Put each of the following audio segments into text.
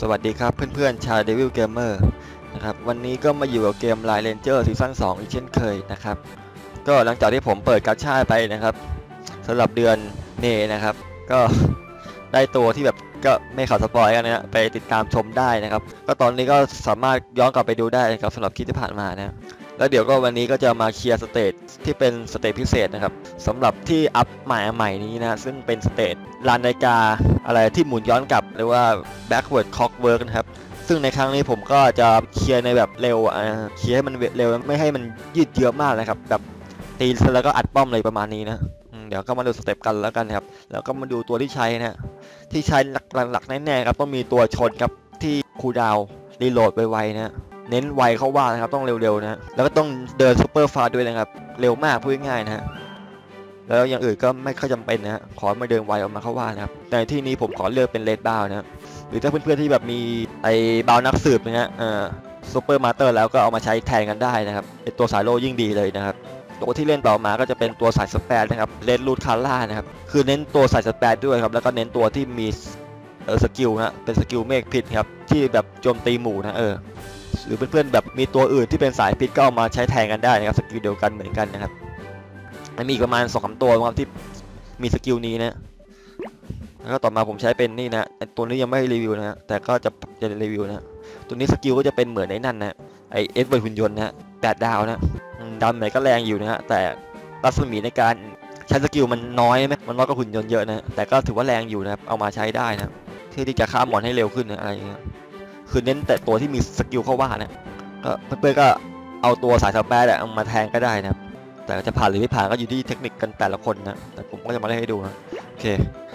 สวัสดีครับเพื่อนๆชาว Devil Gamer นะครับวันนี้ก็มาอยู่กับเกม Line Ranger ซีซั่น2 อีกเช่นเคยนะครับ ก็หลังจากที่ผมเปิดกาชาไปนะครับสำหรับเดือนเมษนะครับ ก็ได้ตัวที่แบบก็ไม่ข่าดสปอยกันนะฮะไปติดตามชมได้นะครับ ก็ตอนนี้ก็สามารถย้อนกลับไปดูได้นะครับสำหรับคลิปที่ผ่านมานะ แล้วเดี๋ยวก็วันนี้ก็จะมาเคลียร์สเตจที่เป็นสเตจพิเศษนะครับสำหรับที่อัพใหม่ใหม่นี้นะซึ่งเป็นสเตจลานนาฬิกาอะไรที่หมุนย้อนกลับหรือว่า backward clockwork นะครับซึ่งในครั้งนี้ผมก็จะเคลียร์ในแบบเร็วเคลียร์ให้มันเร็วไม่ให้มันยืดเยื้อมากนะครับแบบตีเสร็จแล้วก็อัดป้อมเลยประมาณนี้นะเดี๋ยวก็มาดูสเต็ปกันแล้วกันครับ แล้วก็มาดูตัวที่ใช้นะที่ใช้หลักๆแน่ๆครับต้องมีตัวชนครับที่คูดาวรีโหลดไวๆนะ เน้นไวเข้าว่านะครับต้องเร็วๆนะแล้วก็ต้องเดินซูเปอร์ฟาด้วยนะครับเร็วมากพูดง่ายๆนะฮะแล้วอย่างอื่นก็ไม่ค่อยจำเป็นนะฮะขอมาเดินไวออกมาเข้าว่านะครับแต่ที่นี้ผมขอเลือกเป็นเลดบ้านะหรือถ้าเพื่อนๆที่แบบมีไอ้บาวนักสืบนะฮะเอ่อซูเปอร์มาสเตอร์แล้วก็เอามาใช้แทนกันได้นะครับเป็นตัวสายโลยิ่งดีเลยนะครับตัวที่เล่นต่อมาก็จะเป็นตัวสายสเปรนะครับเลดรูดคาร่านะครับคือเน้นตัวสายสเปรด้วยครับแล้วก็เน้นตัวที่มีเออสกิลนะเป็นสกิลเมฆพิษครับที่แบบโจมตีหมู่นะเออ รือเพื่อนๆแบบมีตัวอื่นที่เป็นสายพิษก็เอามาใช้แทนกันได้นะครับสกิลเดียวกันเหมือนกันนะครับมันมีอีกประมาณสองสามตัวนะครับที่มีสกิลนี้นะแล้วก็ต่อมาผมใช้เป็นนี่นะตัวนี้ยังไม่รีวิวนะฮะแต่ก็จะจะรีวิวนะตัวนี้สกิลก็จะเป็นเหมือนไอ้นั่นนะไอเอสเวอร์หุ่นยนต์นะแปดดาวนะดำไหนก็แรงอยู่นะฮะแต่รัศมีในการใช้สกิลมันน้อยไหมมันน้อยกว่าหุ่นยนต์เยอะนะแต่ก็ถือว่าแรงอยู่นะครับเอามาใช้ได้นะเพื่อที่จะฆ่าหมอนให้เร็วขึ้นนะอะไรอย่างเงี้ย คือเน้นแต่ตัวที่มีสกิลเข้าว่านะก็เพื่อนๆก็เอาตัวสายสเปรดเอามาแทนก็ได้นะครับ แต่จะผ่านหรือไม่ผ่านก็อยู่ที่เทคนิคกันแต่ละคนนะ แต่ผมก็จะมาเล่นให้ดูนะโอเค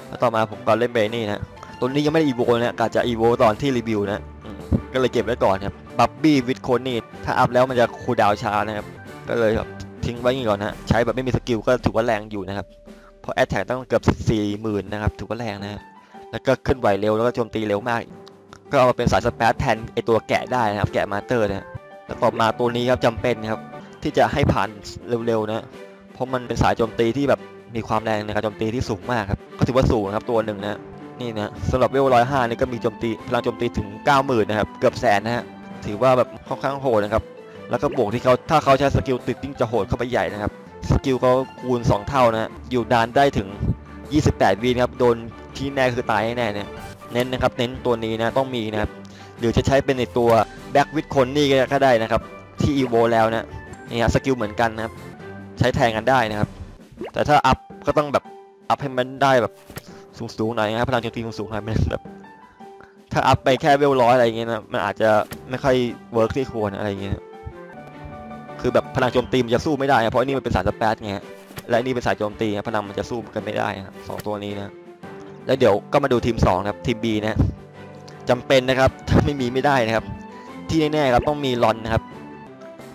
แล้วต่อมาผมก็เล่นเบนี่นะ ตัวนี้ยังไม่ได้อีโวนะกะจะอีโวตอนที่รีวิวนะก็เลยเก็บไว้ก่อนครับบับบี้วิดโคนี่ถ้าอัพแล้วมันจะคูลดาวช้านะครับก็เลยแบบทิ้งไว้อย่างก่อนนะใช้แบบไม่มีสกิลก็ถือว่าแรงอยู่นะครับเพราะแอตแทกต้องเกือบ4 0,000นะครับถือว่าแรงนะแล้วก็ขึ้นไหวเร็วแล้วก็โจมตีเร็วมาก ก็เอามาเป็นสายสเปรดแทนไอตัวแกะได้นะครับ แกะมาเตอร์นะแล้วต่อมาตัวนี้ครับจำเป็นครับที่จะให้ผ่านเร็วๆนะเพราะมันเป็นสายโจมตีที่แบบมีความแรงในการโจมตีที่สูงมากครับก็ถือว่าสูงครับตัวหนึ่งนะนี่นะสำหรับเวลร้อยห้านี่ก็มีโจมตีพลังโจมตีถึง 90,000นะครับเกือบแสนนะฮะถือว่าแบบค่อนข้างโหดนะครับแล้วก็บวกที่เขาถ้าเขาใช้สกิลติดยิ่งจะโหดเข้าไปใหญ่นะครับสกิลเขาคูณ 2 เท่านะอยู่นานได้ถึง 28วีนะครับโดนที่แน่คือตายแน่เนี่ย เน้นนะครับเน้นตัวนี้นะต้องมีนะครับหรือจะใช้เป็นในตัวแบ็กวิดคนนี่ก็ได้นะครับ ที่อีโวแล้วนะนี่ฮะสกิลเหมือนกันนะครับ ใช้แทนกันได้นะครับ แต่ถ้าอัพก็ต้องแบบอัพให้มันได้แบบสูงๆหน่อยนะครับพลังโจมตีสูงๆหน่อยมันแบบถ้าอัพไปแค่เวลร้อยอะไรอย่างเงี้ยนะมันอาจจะไม่ค่อยเวิร์กที่ควรอะไรอย่างเงี้ยคือแบบพลังโจมตีมันจะสู้ไม่ได้เพราะนี่มันเป็นสายสเปซไงและนนี่เป็นสายโจมตีนะพลังมันจะสู้กันไม่ได้นะสองตัวนี้นะ แล้วเดี๋ยวก็มาดูทีม2นะครับทีม B นะจำเป็นนะครับถ้าไม่มีไม่ได้นะครับ ที่แน่ๆครับต้องมีลอนนะครับ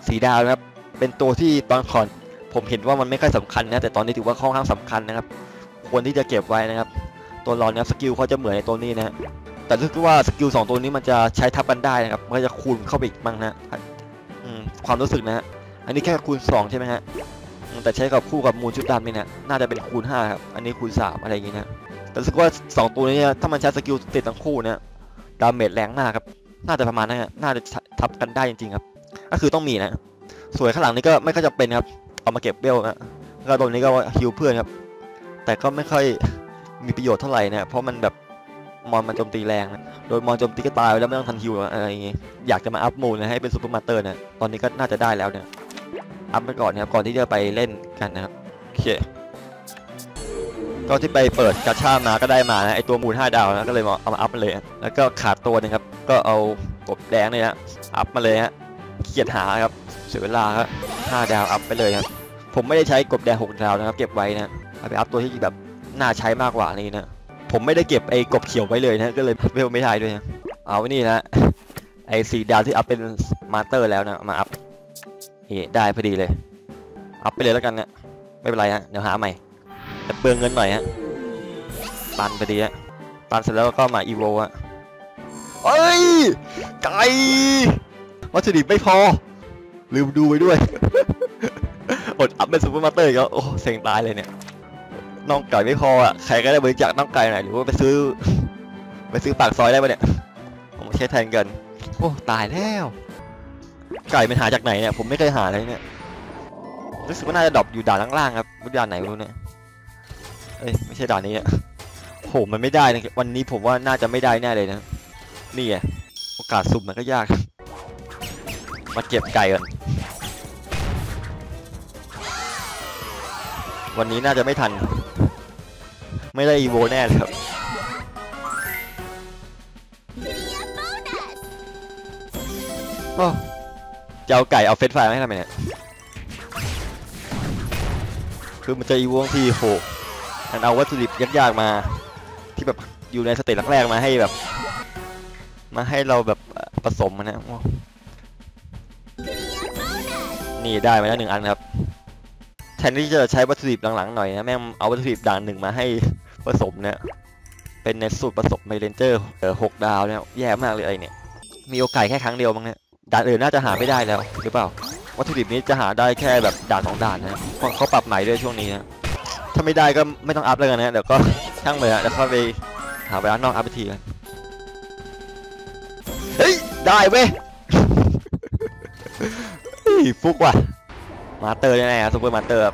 สีดาวนะครับเป็นตัวที่ตอนก่อนผมเห็นว่ามันไม่ค่อยสำคัญนะแต่ตอนนี้ถือว่าค่อนข้างสำคัญนะครับ ควรที่จะเก็บไว้นะครับ ตัวลอนนะครับสกิลเขาจะเหมือนในตัวนี้นะแต่รู้สึกว่าสกิลสองตัวนี้มันจะใช้ทับกันได้นะครับมันก็จะคูณเข้าไปอีกบ้างนะความรู้สึกนะฮะอันนี้แค่คูณสองใช่ไหมฮะแต่ใช้กับคู่กับมูลชุดดำนี่นะน่าจะเป็นคูณห้าครับอันนี้คูณสามอะไรอย่างงี้นะ แต่รู้สึกว่า 2 ตัวนี้ถ้ามันใช้สกิลติดทั้งคู่เนี่ยดาเมจแรงมากครับ น่าจะประมาณนั้นะน่าจะทับกันได้จริงๆครับ ก็คือต้องมีนะสวยข้างหลังนี้ก็ไม่ค่อยจะเป็นครับ เอามาเก็บเบลนะแล้วก็ตัวนี้ก็ฮิวเพื่อนครับ แต่ก็ไม่ค่อยมีประโยชน์เท่าไหร่นะเพราะมันแบบมอนมันโจมตีแรงนะโดยมอนโจมตีก็ตายแล้วไม่ต้องทันฮิวอะไรอย่างงี้ อยากจะมาอัพมูลนะให้เป็นซูเปอร์มาสเตอร์นะตอนนี้ก็น่าจะได้แล้วเนี่ย อัพไปก่อนนะครับ ก่อนที่จะไปเล่นกันนะครับ โอเค ก็ที่ไปเปิดกาชามาก็ได้มานะไอตัวมูล5ดาวนะก็เลยมาเอามาอัพมาเลยแล้วก็ขาดตัวหนึงครับก็เอากบแดงเนี่ยฮะอัพมาเลยฮะเกียจหาครับเสียเวลาครับ5ดาวอัพไปเลยครับผมไม่ได้ใช้กบแดง6ดาวนะครับ เก็บไว้นะเอาไปอัพตัวที่แบบน่าใช้มากกว่านี้นะผมไม่ได้เก็บไอ้กบเขียวไว้เลยนะก็เลยเวลไม่ได้ด้วยนะเอาไว้นี่นะไอ้สีดาวที่อัพเป็นมาสเตอร์แล้วนะมาอัพนี่ได้พอดีเลย อัพไปเลยแล้วกันนะไม่เป็นไรฮะเดี๋ยวหาใหม่ จะเปลืองเงินหน่อยฮะปันไปดีฮะปันเสร็จแล้วก็มาอีโวฮะเอ้ยไก่วัตถุดิบไม่พอ ลืมดูไปด้วย อดอัพเป็นซูเปอร์มาสเตอร์อีกแล้วโอ้เซ็งตายเลยเนี่ยน้องไก่ไม่พออะใครก็ได้บริจาคน้องไก่หน่อยหรือว่าไปซื้อ ไปซื้อปากซอยได้ปะเนี่ยผมใช้แทนกันโอ้ตายแล้ว ไก่มันหาจากไหนเนี่ยผมไม่เคยหาเลยเนี่ยรู้สึกว่าน่าจะดรอปอยู่ด่านล่างๆครับด่านไหนไม่รู้เนี่ย เอ้ยไม่ใช่ด่านนี้อะโหมันไม่ได้นะวันนี้ผมว่าน่าจะไม่ได้แน่เลยนะนี่ไงโอกาสสุ่มมันก็ยาก มาเก็บไก่ก่อนวันนี้น่าจะไม่ทัน ไม่ได้อีโวแน่เลยครับโอ้จะเอาไก่เอาเฟรนช์ฟรายมาให้ทำไมเนี่ย คือมันจะอีโวงทีโห มันเอาวัตถุดิบยากๆมา ที่แบบอยู่ในสเตจแรกๆมาให้แบบ มาให้เราแบบผสมนนะนี่ได้มาแล้วหนึ่งอันครับแทนที่จะใช้วัตถุดิบหลังๆหน่อยนะแม่งเอาวัตถุดิบด่านหนึ่งมาให้ผสมเนี่ยเป็นในสูตรผสมไมเรนเจอร์เออหกดาวเนี่ยแย่มากเลยไอเนี่ยมีโอกาสแค่ครั้งเดียวมั้งเนี่ยด่านอื่นน่าจะหาไม่ได้แล้วหรือเปล่าวัตถุดิบนี้จะหาได้แค่แบบด่านสองด่านนะเขาปรับใหม่ด้วยช่วงนี้นะถ้าไม่ได้ก็ไม่ต้องอัพแล้วกันนะเดี๋ยวก็ช่างเลยอะเดี๋ยวเข้าไปหาเวลานอกอัพไปทีกันเฮ้ยได้เว้ยฟุกว่ะมาเตอร์แน่ๆซูเปอร์มาเตอร์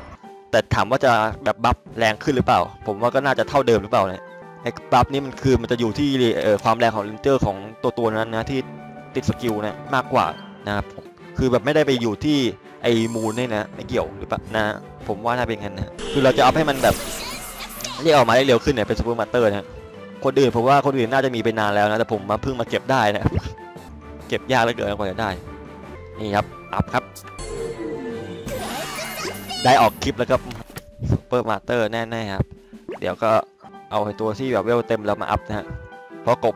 แต่ถามว่าจะแบบบัฟแรงขึ้นหรือเปล่า ผมว่าก็น่าจะเท่าเดิมหรือเปล่าเนี่ยไอ้บัฟนี้มันคือมันจะอยู่ที่เอ่อความแรงของเลนเจอร์ของตัวตัวนั้นนะที่ติดสกิลนะมากกว่านะครับผมคือแบบไม่ได้ไปอยู่ที่ไอ้มูลเนี่ยนะไม่เกี่ยวหรือเปล่านะ ผมว่าน่าเป็นงั้นนะคือเราจะเอาให้มันแบบเรียกออกมาได้เร็วขึ้นเนี่ยเป็นซูเปอร์มาเตอร์นะคนอื่นผมว่าคนอื่นน่าจะมีไปนานแล้วนะแต่ผมมาเพิ่งมาเก็บได้นะเก็บยากเหลือเกินกว่าจะได้ นี่ครับอัพครับ ได้ออกคลิปแล้วครับซูเปอร์มาเตอร์แน่ๆครับ เดี๋ยวก็เอาไอ้ตัวที่แบบเวลเต็มแล้วมาอัพนะฮะเพราะกบ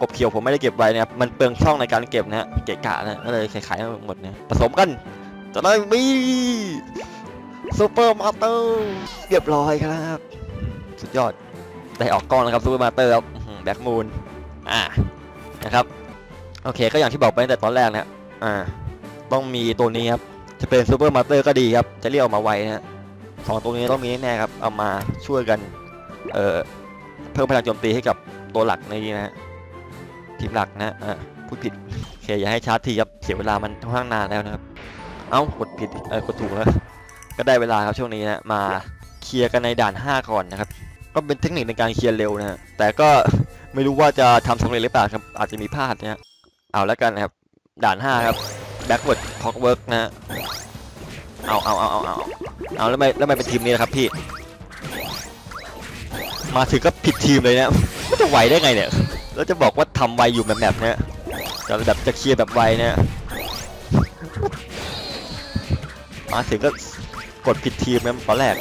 กบเขียวผมไม่ได้เก็บไว้นะครับมันเปลืองช่องในการเก็บนะฮะเกะกะนะก็เลยขายๆหมดนะผสมกันจะได้มี ซูเปอร์มาเตอร์เรียบร้อยครับ สุดยอดได้ออกกล้องแล้วครับซูเปอร์มาเตอร์ครับแบ็กมูนอ่านะครับ โอเคก็อย่างที่บอกไปตั้งแต่ตอนแรกนะอ่า ต้องมีตัวนี้ครับ จะเป็นซูเปอร์มาเตอร์ก็ดีครับ จะเรียกออกมาไวนะสองตัวนี้ต้องมีแน่ๆครับ เอามาช่วยกันเอ่อเพิ่มพลังโจมตีให้กับตัวหลักในนี้นะฮะทีมหลักนะอะพูดผิดโอเคอย่าให้ชาร์จทีครับเสียเวลามันค่อนข้างนานแล้วนะครับ เอ้ากดผิดเออกดถูกแล้ว ก็ได้เวลาครับช่วงนี้นะมาเคลียร์กันในด่าน 5 ก่อนนะครับ ก็เป็นเทคนิคในการเคลียร์เร็วนะฮะแต่ก็ไม่รู้ว่าจะทำสำเร็จหรือเปล่าครับอาจจะมีพลาดนะฮะเอาแล้วกันนะครับด่าน 5 ครับ backward clockwork นะฮะเอาเอาเอาเอาเอาเอาแล้วไม่แล้วไม่เป็นทีมนี้ล่ะครับพี่ มาถึงก็ผิดทีมเลยเนี่ยจะไหวได้ไงเนี่ยแล้วจะบอกว่าทำไวอยู่แบบแบบเนี้ยจะแบบจะเคลียร์แบบไวเนี่ยมาถึงก็ กดผิดทีมนะตอนแรก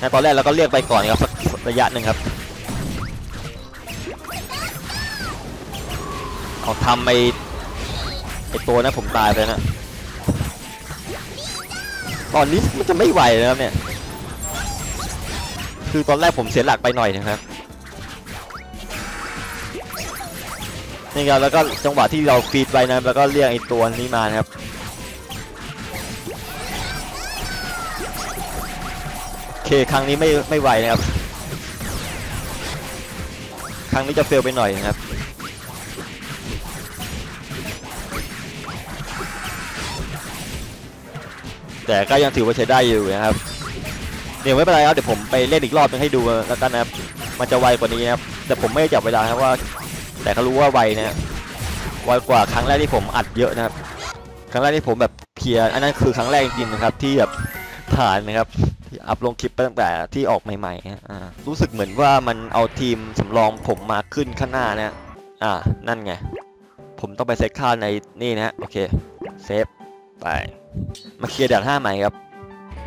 นะตอนแรกเราก็เรียกไปก่อนครับสักระยะหนึ่งครับเอาทำไปไอตัวนั้นผมตายไปนะตอนนี้มันจะไม่ไหวแล้วเนี่ย คือตอนแรกผมเสียหลักไปหน่อยนะครับนี่ครับแล้วก็จังหวะที่เราฟีดไปนะแล้วก็เรียกไอตัวนี้มานะครับ เคครั้งนี้ไม่ไม่ไหวนะครับครั้งนี้จะเฟลไปหน่อยนะครับแต่ก็ยังถือว่าใช้ได้อยู่นะครับเดี๋ยวไม่เป็นไรครับเดี๋ยวผมไปเล่นอีกรอบนึงให้ดูแล้วกันนะครับ มันจะไวกว่านี้นะครับแต่ผมไม่ได้จับเวลาครับว่า แต่ก็รู้ว่าไวนะไวกว่าครั้งแรกที่ผมอัดเยอะนะครับ ครั้งแรกที่ผมแบบเคลียอันนั้นคือครั้งแรกจริงๆนะครับที่แบบผ่านนะครับ อัพลงคลิปไปตั้งแต่ที่ออกใหม่ๆอรู้สึกเหมือนว่ามันเอาทีมสำรองผมมาขึ้นข้างหน้านะอ่า นั่นไง ผมต้องไปเซตค่าในนี่นะฮะโอเค เซฟ ไป มาเคลียร์ด่านห้าใหม่ครับ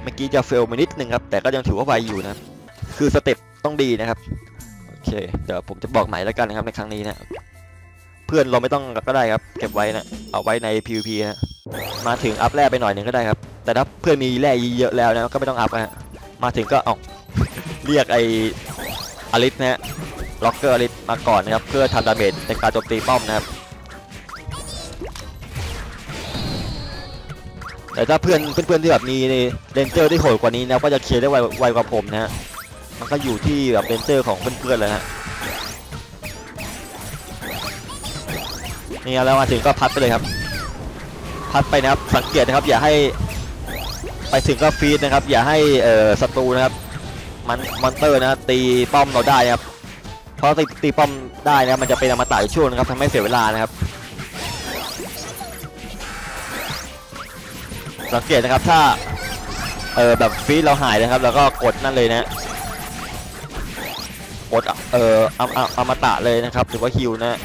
เมื่อกี้จะเฟลไปนิดนึงครับ แต่ก็ยังถือว่าไวอยู่นะ คือสเต็ปต้องดีนะครับ โอเค เดี๋ยวผมจะบอกใหม่แล้วกันนะครับในครั้งนี้นะ เพื่อนเราไม่ต้องก็ได้ครับ เก็บไว้นะ เอาไว้ใน PVP นะ มาถึงอัพแรกไปหน่อยหนึ่งก็ได้ครับ แต่ถ้าเพื่อนมีแร่เยอะแล้วนะก็ไม่ต้องอัพนะมาถึงก็ออกเรียกไออลิสนะฮะล็อกเกอร์อลิสมาก่อนนะครับเพื่อทำดาเมจในการโจมตีป้อมนะครับแต่ถ้าเพื่อนเพื่อนๆที่แบบมีเรนเจอร์ที่โหดกว่านี้นะก็จะเคลียร์ได้ไวไวกว่าผมนะฮะมันก็อยู่ที่แบบเรนเจอร์ของเพื่อนๆเลยฮะนี่แล้วมาถึงก็พัดไปเลยครับ พัดไปนะครับ สังเกตนะครับ อย่าให้ไปถึงก็ฟีดนะครับ อย่าให้เอ่อศัตรูนะครับมันมอนเตอร์นะตีป้อมเราได้นะครับ เพราะตีตีป้อมได้นะมันจะเป็นอมตะช่วงนะครับทำให้เสียเวลานะครับ สังเกตนะครับถ้าเออแบบฟีดเราหายนะครับ แล้วก็กดนั่นเลยนะกดเอ่ออมอมอมตะเลยนะครับหรือว่าฮิวนะ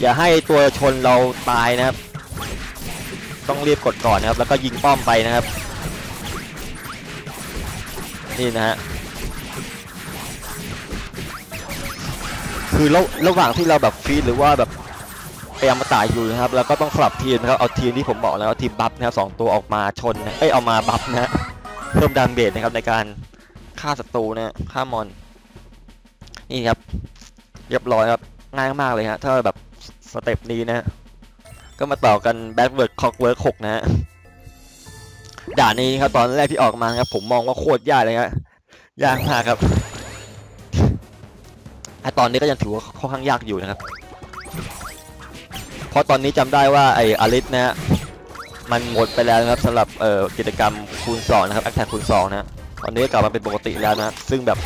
อย่าให้ตัวชนเราตายนะครับ ต้องรีบกดก่อนนะครับ แล้วก็ยิงป้อมไปนะครับ นี่นะฮะคือระระหว่างที่เราแบบฟีดหรือว่าแบบพยายามมาตายอยู่นะครับแล้วก็ต้องสลับทีมนะครับเอาทีมที่ผมบอกแล้วเอาทีมบัฟนะครับสองตัวออกมาชนนะเอ้ยเอามาบัฟนะเพิ่มดาเมจนะครับในการฆ่าศัตรูนะฆ่ามอนนี่ครับเรียบร้อยครับง่ายมากเลยฮะถ้าแบบ สเต็ปนี้นะฮะก็มาต่อกันแบ็กเวิร์ดคอกเวิร์ดหกนะฮะด่านนี้ครับตอนแรกที่ออกมาครับผมมองว่าโคตรยากเลยครับยากมากครับไอตอนนี้ก็ยังถือว่าค่อนข้างยากอยู่นะครับ เพราะตอนนี้จำได้ว่าไออลิสนะฮะมันหมดไปแล้วนะครับสำหรับเอ่อกิจกรรมคูณ2นะครับแอคแท็กคูณ2นะฮะตอนนี้กลับมาเป็นปกติแล้วนะซึ่งแบบ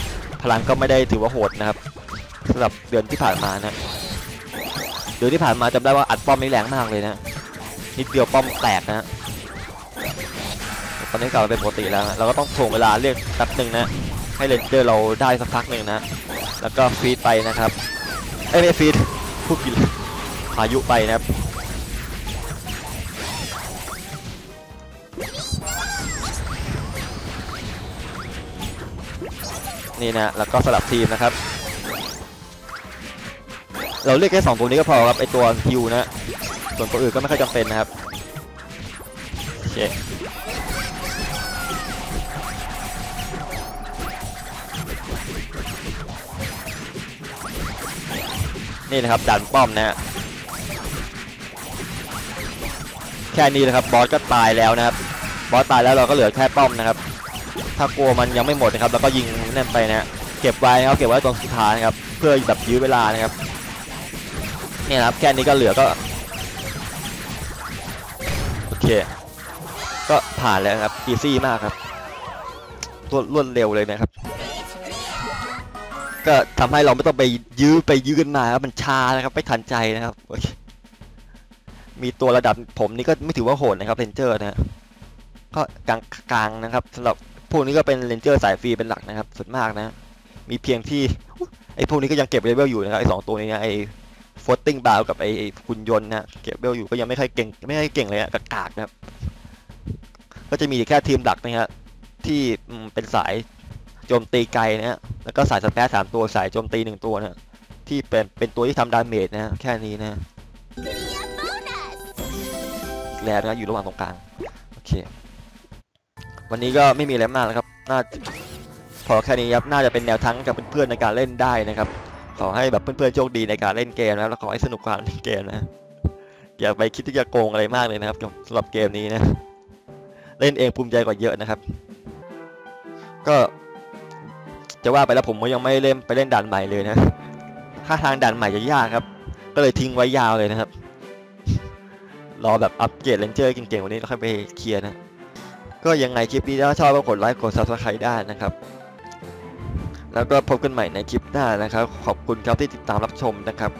พลังก็ไม่ได้ถือว่าโหดนะครับสำหรับเดือนที่ผ่านมานะ ดือนที่ผ่านมาจำได้ว่าอัดป้อมนี่แรงมากเลยนะนิดเดียวป้อมแตกนะตอนนี้กลับมาเป็นปกติแล้วเราก็ต้องถ่วงเวลาเรียกแป๊บหนึ่งนะ ให้เลนเจอร์เราได้สักพักหนึ่งนะ แล้วก็ฟีดไปนะครับเอ้ไม่ฟีดพูดผิดเลพายุไปนะครับนี่นะแล้วก็สลับทีมนะครับ เราเรียกแค่สองตัวนี้ก็พอครับไอตัวฮิวนะส่วนตัวอื่นก็ไม่ค่อยจำเป็นนะครับโอเคนี่นะครับด่านป้อมนะฮะแค่นี้นะครับบอสก็ตายแล้วนะครับบอสตายแล้วเราก็เหลือแค่ป้อมนะครับ ถ้ากลัวมันยังไม่หมดนะครับเราก็ยิงแน่นไปนะฮะเก็บไว้นะครับเก็บไว้ตรงสุดท้ายนะครับ เพื่อแบบยื้อเวลานะครับ นี่นะครับแค่นี้ก็เหลือก็โอเค ก็ผ่านแล้วครับอีซี่มากครับรวดรวดเร็วเลยนะครับ ก็ทำให้เราไม่ต้องไปยื้อไปยื้อกันมาครับมันชานะครับไม่ทันใจนะครับมีตัวระดับผมนี่ก็ไม่ถือว่าโหดนะครับเรนเจอร์นะฮะก็กลางกลางๆนะครับสำหรับพวกนี้ก็เป็นเรนเจอร์สายฟรีเป็นหลักนะครับส่วนมากนะ มีเพียงที่ไอ้พวกนี้ก็ยังเก็บเลเวลอยู่นะครับไอ้สองตัวนี้นะไอ้ ฟอตติ้งบาวกับไอ้ไอ้หุ่นยนต์นะเก็บเลเวลอยู่ก็ยังไม่ค่อยเก่งไม่ค่อยเก่งเลยอะกากๆนะครับ ก็จะมีแค่ทีมหลักนะฮะที่เป็นสายโจมตีไกลนะฮะแล้วก็สายสเปซสามตัวสายโจมตีหนึ่งตัวนะที่เป็นเป็นตัวที่ทำดาเมจนะฮะแค่นี้นะแลนะอยู่ระหว่างตรงกลางโอเค วันนี้ก็ไม่มีอะไรมากแล้วครับน่าพอแค่นี้ครับน่าจะเป็นแนวทางกับเพื่อนๆในการเล่นได้นะครับ ขอให้แบบเพื่อนๆโชคดีในการเล่นเกมนะแล้วขอให้สนุกกับการเล่นเกมนะอย่าไปคิดที่จะโกงอะไรมากเลยนะครับสำหรับเกมนี้นะ เล่นเองภูมิใจกว่าเยอะนะครับ ก็จะว่าไปแล้วผมก็ยังไม่เล่นไปเล่นด่านใหม่เลยนะถ้าทางด่านใหม่จะยากครับ ก็เลยทิ้งไว้ยาวเลยนะครับ รอแบบอัปเกรดเลนเจอร์เก่งๆกวันนี้แล้วค่อยไปเคลียร์นะ ก็ยังไงคลิปนี้ถ้าชอบก็กดไลค์กด subscribe ได้นะครับ แล้วก็พบกันใหม่ในคลิปหน้านะครับ ขอบคุณครับที่ติดตามรับชมนะครับ